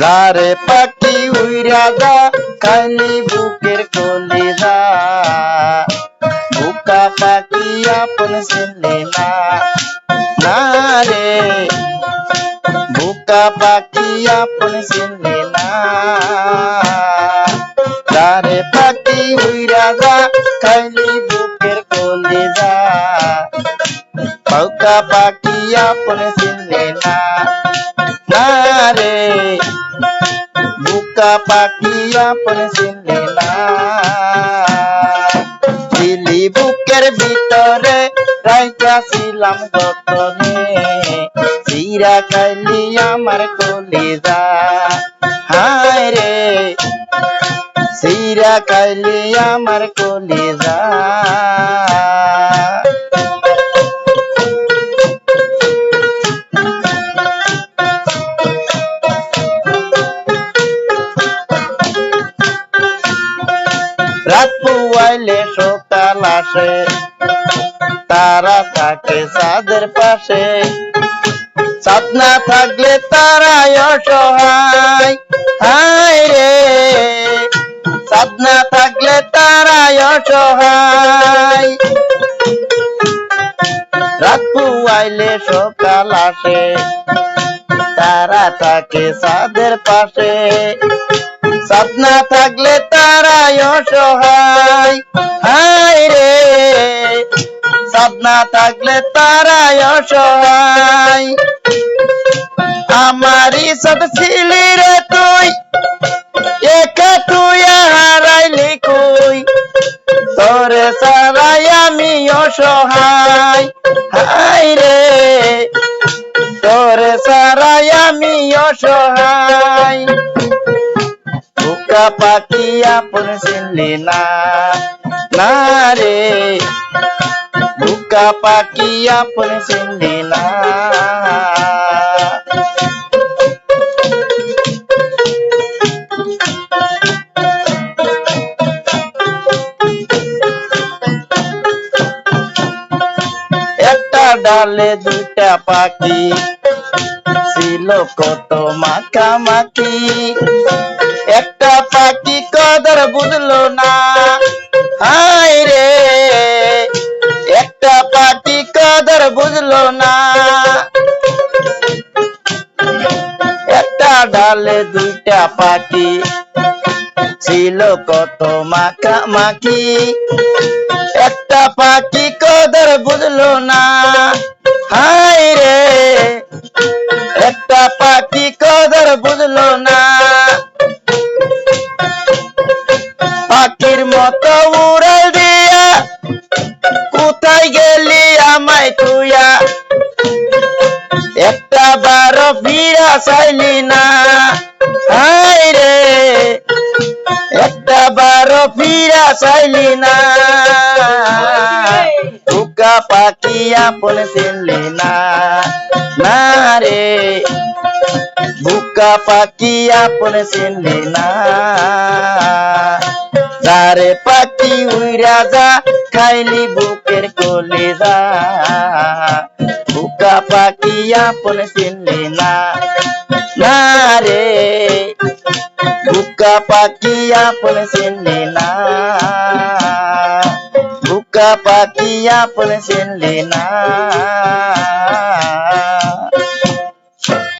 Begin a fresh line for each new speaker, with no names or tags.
যারে পাখি উইরা যা খাইলি বুকের কলি যা। বুকা পাখি আপন চিনলি না। না রে, বুকা পাখি আপন চিনলি না। যারে পাখি উইরা যা খাইলি বুকের কলি যা। বুকা পাখি আপন বুকা পাখি আপন চিনলি না দিলি বুকের ভিতরে রাইকা ছিলাম যতনে চিরা খাইলি আমার কলিজা হায় রে চিরা খাইলি আমার কলিজা রাত পুয়াইলে সকাল আসে। তারা থাকে চাঁদের পাশে। চাঁদ না থাকলে তারাই অসহায়। হায় রে। চাঁদ না থাকলে তারাই অসহায়। রাত পুয়াইলে সকাল আসে। তারা থাকে চাঁদের পাশে। চাঁদ না থাকলে তারাই অসহায়। হায় রে। চাঁদ না থাকলে তারাই অসহায়। আমারই সব ছিলি রে তুই, একা তুই হারাইলি কই? তোরে সারাই আমি অসহায়। হায় রে। তোরে সারাই আমি অসহায়। আপন চিনলি না। না রে, বুকা পাখি আপন না। একটা ডালে দুইটা পাখি ছিল কত মাখামাখি। একটা পাখি কদর বুঝলো না। হায় রে, একটা পাখি কদর বুঝলো না। একটা ডালে দুইটা পাখি ছিল কত মাখা মাখি। একটা পাখি কদর বুঝলো না। হায় রে, একটা পাখি কদর বুঝলো না। মতো উড়াল দিয়া গেলি আমায় তুইয়া? একটা বারো ফিরা চাইলি না। হায় রে, একটা বারো ফিরা চাইলি না। বুকা পাখি আপন চিনলি না। বুকা পাখি আপন চিনলি যারে পাখি উইরা যা, খাইলি বুকের কলি যা বুকা পাখি আপন চিনলি না। না রে, বুকা পাখি আপন চিনলি না। বুকা পাখি আপন চিনলি না।